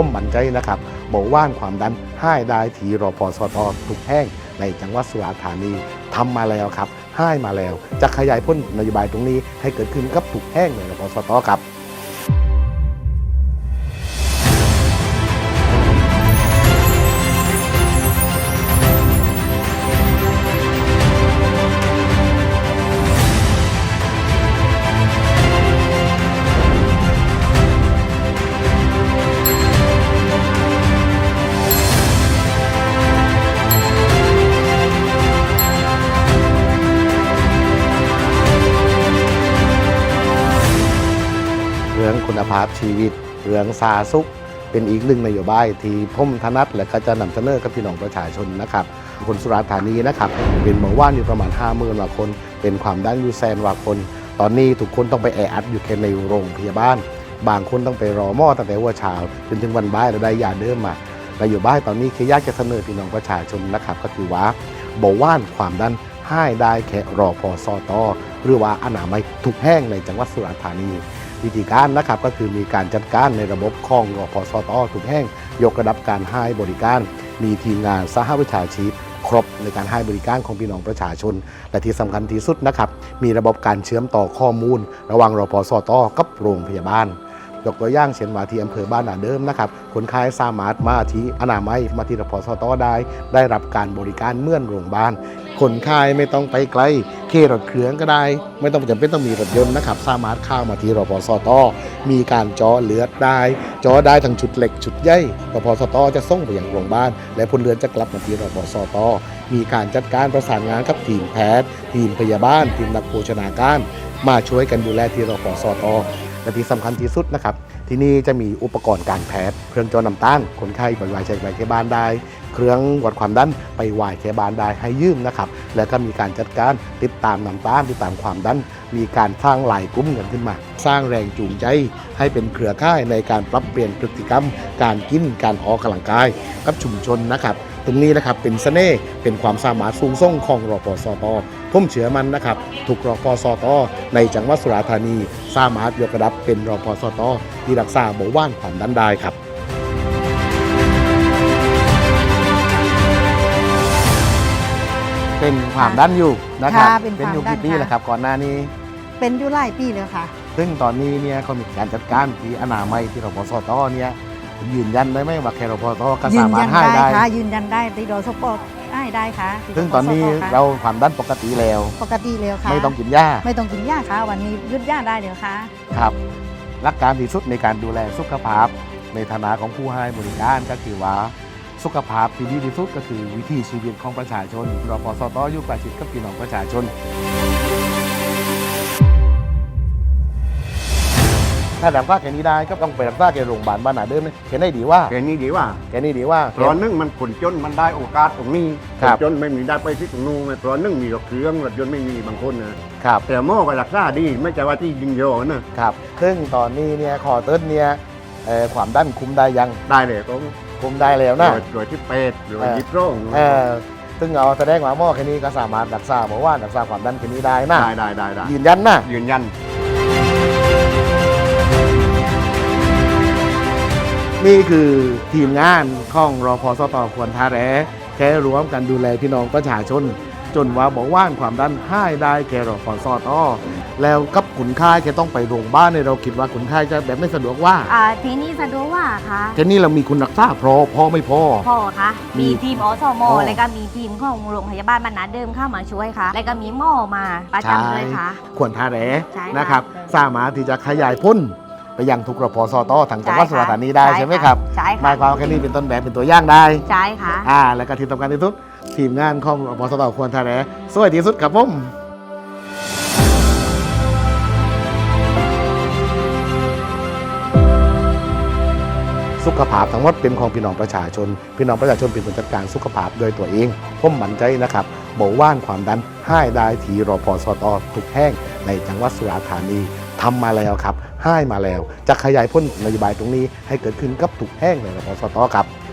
ผมมั่นใจนะครับบอกว่านความดันให้ได้ทีรอพอสตทุกแห่งในจังหวัดสุราษฎร์ธานีทำมาแล้วครับให้มาแล้ว จะขยายพ้นนโยบายตรงนี้ให้เกิดขึ้นกับทุกแห่งในรอพอสตครับ เรื่องคุณภาพชีวิต เรื่องสาสุข เป็นอีกหนึ่งนโยบายที่ผมถนัดและก็จะนำเสนอกับพี่น้องประชาชนนะครับ คนสุราษฎร์ธานีนะครับ เป็นเบาหวานอยู่ประมาณ 5 0,000ื่นกว่าคน เป็นความดันอยู่แสนกว่าคน ตอนนี้ทุกคนต้องไปแออัดอยู่แค่ในโรงพยาบาล บางคนต้องไปรอหม้อตั้งแต่ว่าเช้าจนถึงวันบ่ายแล้วได้ยาเดิมมานโยบายตอนนี้คืออยากจะเสนอพี่น้องประชาชนนะครับ ก็คือว่าเบาหวานความดันให้ได้แค่รอพอสอตอหรือว่าอนามัยทุกแห่งในจังหวัดสุราษฎร์ธานี วิธีการนะครับก็คือมีการจัดการในระบบของรพสตทุกแห่ง ยกระดับการให้บริการ มีทีมงานสหวิชาชีพครบในการให้บริการของพี่น้องประชาชน และที่สำคัญที่สุดนะครับ มีระบบการเชื่อมต่อข้อมูล ระหว่างรพสตกับโรงพยาบาล ยกตัวอย่างเช่นมาที่อำเภอบ้านนาเดิมนะครับคนไข้สามารถมาที่อนามัยมาที่รพสตได้ ได้รับการบริการเมื่อนโรงพยาบาลคนไข้ไม่ต้องไปไกลเครถเครื่องก็ได้ ไม่ต้องจำเป็นต้องมีรถยนต์นะครับ สามารถเข้ามาที่รพสตมีการจอเลือดได้ จอได้ทั้งชุดเหล็กชุดใหญ่รพสตจะส่งไปยังโรงพยาบาลและพลเรือนจะกลับมาที่รพสตมีการจัดการประสานงานกับทีมแพทย์ ทีมพยาบาล ทีมนักโภชนาการ มาช่วยกันดูแลที่รพสต และที่สำคัญที่สุดนะครับ ที่นี่จะมีอุปกรณ์การแพทย์ เครื่องจอน้ำตาลคนไข้ไปไหวใช้ไปที่บ้านได้ เครื่องวัดความดันไปไหวแค่บ้านได้ให้ยืมนะครับแล้วก็มีการจัดการติดตามน้ำตาลติดตามความดัน มีการสร้างหลายกลุ่มกันขึ้นมา สร้างแรงจูงใจให้เป็นเครือข่ายในการปรับเปลี่ยนพฤติกรรม การกินการออกกำลังกาย กับชุมชนนะครับตรงนี้นะครับเป็นเสน่ห์เป็นความสามารถสูงส่งของรปสต ผมเชื่อมันนะครับทุกรปสตในจังหวัดสุราษฎร์ธานี สามารถยกระดับเป็นรปสตที่รักษาเบาหวานความดันได้ครับเป็นความดันอยู่นะครับค่ะเป็นความอยู่ดักี่นปีค่ะ แล้วครับก่อนหน้านี้ เป็นอยู่หลายปีเลยค่ะ ซึ่งตอนนี้เนี่ยเขามีการจัดการที่อนามัยที่รปสตเนี่ยยืนยันได้ไหมว่าแค่รปสตก็ยืสานมารยัถนให้ได้ได้ ค่ะยืนยันได้ที่โดยสปอร์ต ได้ได้ค่ะที่ซึ่งตอนนี้สปค่ะเราความดันปกติแล้ว ปกติแล้วค่ะ ไม่ต้องกินยาไม่ต้องกินยาค่ะ วันนี้หยุดยาได้เดี๋ยวค่ะ ครับหลักการที่สุดในการดูแลสุขภาพ ในฐานะของผู้ให้บริการก็คือว่าสุขภาพที่ดีที่สุดก็คือวิถีชีวิตของประชาชนรปสตอยู่ใกล้ชิดกับพี่น้องประชาชน ถ้าดับว่าแค่นี้ได้ก็ต้องไปรักษาแกโรงพยาบาลบ้านนาเดิมนะแค่นี้ดีว่าแค่นี้ดีว่าแค่นี้ดีว่าเพราะนึ่งมันคนจนมันได้โอกาสตรงนี้ครัคบนจนไม่มีได้ไปที่ตรงนู้นเพราะนึ่งมีรถเครื่องรถยนต์ไม่มีบางคนนะครับแต่หม้อก็รักษาดีไม่ใช่ว่าที่ยิงโยนะครับซึ่งตอนนี้เนี่ยคอเติ้ลเนี่ยเอ่อความดันคุมได้ยังได้เลยตรงคุมได้แล้วนะโดยโดยที่เป็ดโดยเออยิบโร่งเออซึ่งเอาแสดงว่าหม้อแค่นี้ก็สามารถรักษาบอกว่ารักษาความดันแค่นี้ได้นะได้ได้ได้ได้ยืนยันนะยืนยัน นี่คือทีมงานของรอพอสตควรท่าแร้แค่รวมกันดูแลพี่น้องประชาชน จนว่าบอกว่านความดันให้ได้แค่รอพอสตแล้วกับขุนค่ายแค่ต้องไปโรงพยาบาลในยเราคิดว่าขุนค่ายจะแบบไม่สะดวกว่าอ่าทีนี้สะดวกว่าคะแค่นี้เรามีคุณรักษาพอพอไม่พอ พ่อคะมีมีทีมอสมอ๋อแล้วก็มีทีมของโรงพยาบาลบรรณาเดิมเข้ามาช่วยค่ะ แล้วก็มีหม้อมาประจำเลยค่ะ ควรท่าแร้ใช่ค่ะ นะครับ สามารถที่จะขยายพ้น ไปยังทุกรพสตทางจังหวัดสุราษฎร์ธานีได้ใช่ไหมครับใช่หมาค่ะยความว่าแค่นี้เป็นต้นแบบเป็นตัวอย่างได้ใช่ค่ะอ่าแล้วก็ที่สำคัญที่สุดทีมงานของรพสตควรท่าแร้สวยที่สุดครับผมสุขภาพทั้งหมดเป็นของพี่น้องประชาชน พี่น้องประชาชนเป็นคนจัดการสุขภาพโดยตัวเองผมมั่นใจนะครับบอกว่านความดันให้ได้ทีรพสตทุกแห่งในจังหวัดสุราษฎร์ธานี ทำมาแล้วครับให้มาแล้ว จะขยายพ้นนโยบายตรงนี้ให้เกิดขึ้นกับทุกแห่งในรพสตครับ